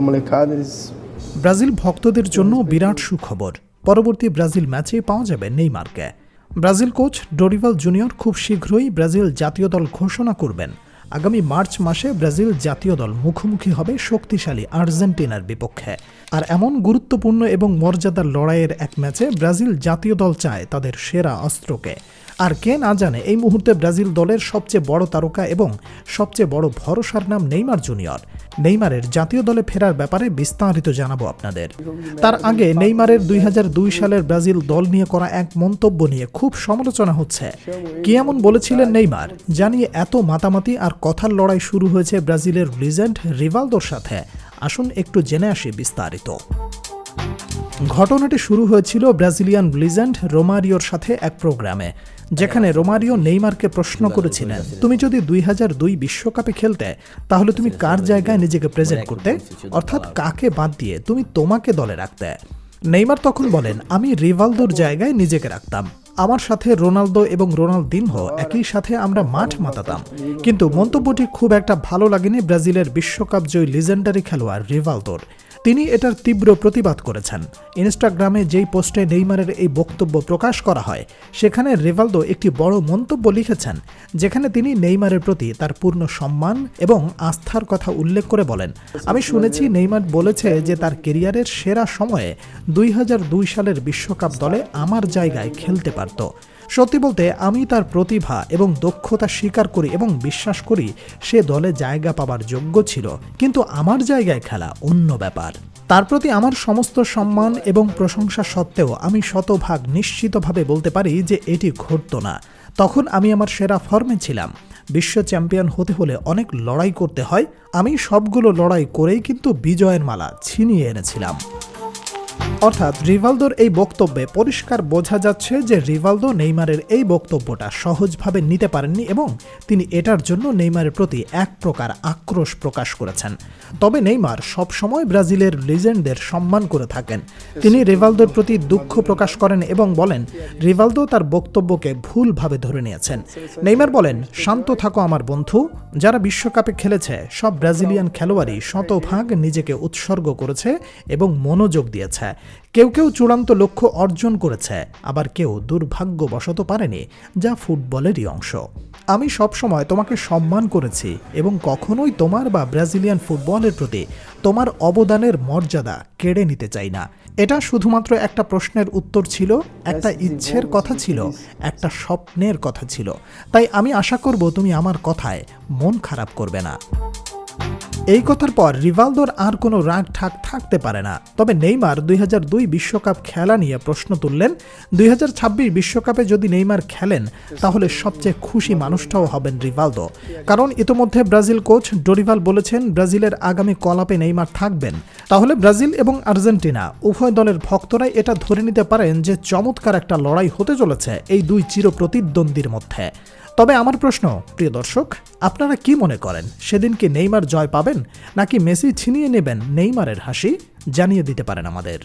molecadas. Brazil ভক্তদের জন্য বিরাট সুখবর। পরবর্তী ব্রাজিল ম্যাচে পাওয়া যাবে নেইমারকে। ব্রাজিল কোচ ডোরিভাল জুনিয়র খুব শীঘ্রই ব্রাজিল জাতীয় দল ঘোষণা করবেন। আগামী মার্চ মাসে ব্রাজিল জাতীয় দল মুখোমুখি হবে শক্তিশালী আর্জেন্টিনার বিপক্ষে। আর এমন গুরুত্বপূর্ণ এবং মর্যাদার লড়াইয়ের এক ম্যাচে ব্রাজিল জাতীয় দল চায় তাদের সেরা অস্ত্রকে। আর কে না জানে, এই মুহূর্তে ব্রাজিল দলের সবচেয়ে বড় তারকা এবং সবচেয়ে বড় ভরসার নাম নেইমার জুনিয়র। নেইমারের জাতীয় দলে ফেরার ব্যাপারে বিস্তারিত জানাব আপনাদের। তার আগে নেইমারের দুই হাজার দুই সালের ব্রাজিল দল নিয়ে করা এক মন্তব্য নিয়ে খুব সমালোচনা হচ্ছে। কি এমন বলেছিলেন নেইমার? জানিয়ে এত মাতামাতি আর কথার লড়াই শুরু হয়েছে ব্রাজিলের লিজেন্ড রিভালদোর সাথে। আসুন একটু জেনে আসি বিস্তারিত। ঘটনাটি শুরু হয়েছিল ব্রাজিলিয়ান লিজেন্ড রোমারিওর সাথে এক প্রোগ্রামে, যেখানে রোমারিও নেইমারকে প্রশ্ন করেছিলেন, তুমি যদি দুই হাজার দুই বিশ্বকাপে খেলতে, তাহলে তুমি কার জায়গায় নিজেকে প্রেজেন্ট করতে? অর্থাৎ কাকে বাদ দিয়ে তুমি তোমাকে দলে রাখতে? নেইমার তখন বলেন, আমি রিভালদোর জায়গায় নিজেকে রাখতাম। আমার সাথে রোনালদো এবং রোনালদিনহো একই সাথে আমরা মাঠ মাতাতাম। কিন্তু মন্তব্যটি খুব একটা ভালো লাগেনি ব্রাজিলের বিশ্বকাপ জয়ী লিজেন্ডারি খেলোয়াড় রিভালদোর। তিনি এটার তীব্র প্রতিবাদ করেছেন। ইনস্টাগ্রামে যেই পোস্টে নেইমারের এই বক্তব্য প্রকাশ করা হয়, সেখানে রেভালদো একটি বড় মন্তব্য লিখেছেন, যেখানে তিনি নেইমারের প্রতি তার পূর্ণ সম্মান এবং আস্থার কথা উল্লেখ করে বলেন, আমি শুনেছি নেইমার বলেছে যে তার কেরিয়ারের সেরা সময়ে দুই হাজার দুই সালের বিশ্বকাপ দলে আমার জায়গায় খেলতে পারত। সত্যি বলতে, আমি তার প্রতিভা এবং দক্ষতা স্বীকার করি এবং বিশ্বাস করি সে দলে জায়গা পাবার যোগ্য ছিল। কিন্তু আমার জায়গায় খেলা অন্য ব্যাপার। তার প্রতি আমার সমস্ত সম্মান এবং প্রশংসা সত্ত্বেও আমি শতভাগ নিশ্চিতভাবে বলতে পারি যে এটি ঘটত না। তখন আমি আমার সেরা ফর্মে ছিলাম। বিশ্ব চ্যাম্পিয়ন হতে হলে অনেক লড়াই করতে হয়। আমি সবগুলো লড়াই করেই কিন্তু বিজয়ের মালা ছিনিয়ে এনেছিলাম। অর্থাৎ রিভালদোর এই বক্তব্যে পরিষ্কার বোঝা যাচ্ছে যে রিভালদো নেইমারের এই বক্তব্যটা সহজভাবে নিতে পারেননি এবং তিনি এটার জন্য নেইমারের প্রতি এক প্রকার আক্রোশ প্রকাশ করেছেন। তবে নেইমার সবসময় ব্রাজিলের লিজেন্ডদের সম্মান করে থাকেন। তিনি রিভালদোর প্রতি দুঃখ প্রকাশ করেন এবং বলেন, রিভালদো তার বক্তব্যকে ভুলভাবে ধরে নিয়েছেন। নেইমার বলেন, শান্ত থাকো আমার বন্ধু। যারা বিশ্বকাপে খেলেছে, সব ব্রাজিলিয়ান খেলোয়াড়ই শতভাগ নিজেকে উৎসর্গ করেছে এবং মনোযোগ দিয়েছে। কেউ কেউ চূড়ান্ত লক্ষ্য অর্জন করেছে আবার কেউ দুর্ভাগ্যবশত পারেনি যা ফুটবলেরই অংশ। আমি সবসময় তোমাকে সম্মান করেছি এবং কখনোই তোমার বা ব্রাজিলিয়ান ফুটবলের প্রতি তোমার অবদানের মর্যাদা কেড়ে নিতে চাই না। এটা শুধুমাত্র একটা প্রশ্নের উত্তর ছিল একটা ইচ্ছের কথা ছিল একটা স্বপ্নের কথা ছিল। তাই আমি আশা করব তুমি আমার কথায় মন খারাপ করবে না। এই কথার পর রিভালদোর আর কোনো রাগ ঠাক থাকতে পারে না। তবে নেইমার দুই বিশ্বকাপ খেলা নিয়ে প্রশ্ন তুললেন। দুই বিশ্বকাপে যদি নেইমার খেলেন, তাহলে সবচেয়ে খুশি মানুষটাও হবেন রিভালদো। কারণ ইতোমধ্যে ব্রাজিল কোচ ডোরিভাল বলেছেন, ব্রাজিলের আগামী কলাপে নেইমার থাকবেন। তাহলে ব্রাজিল এবং আর্জেন্টিনা উভয় দলের ভক্তরাই এটা ধরে নিতে পারেন যে চমৎকার একটা লড়াই হতে চলেছে এই দুই চির প্রতিদ্বন্দ্বীর মধ্যে। তবে আমার প্রশ্ন, প্রিয় দর্শক, আপনারা কি মনে করেন, সেদিন কি নেইমার জয় পাবেন, নাকি মেসি ছিনিয়ে নেবেন নেইমারের হাসি, জানিয়ে দিতে পারেন আমাদের।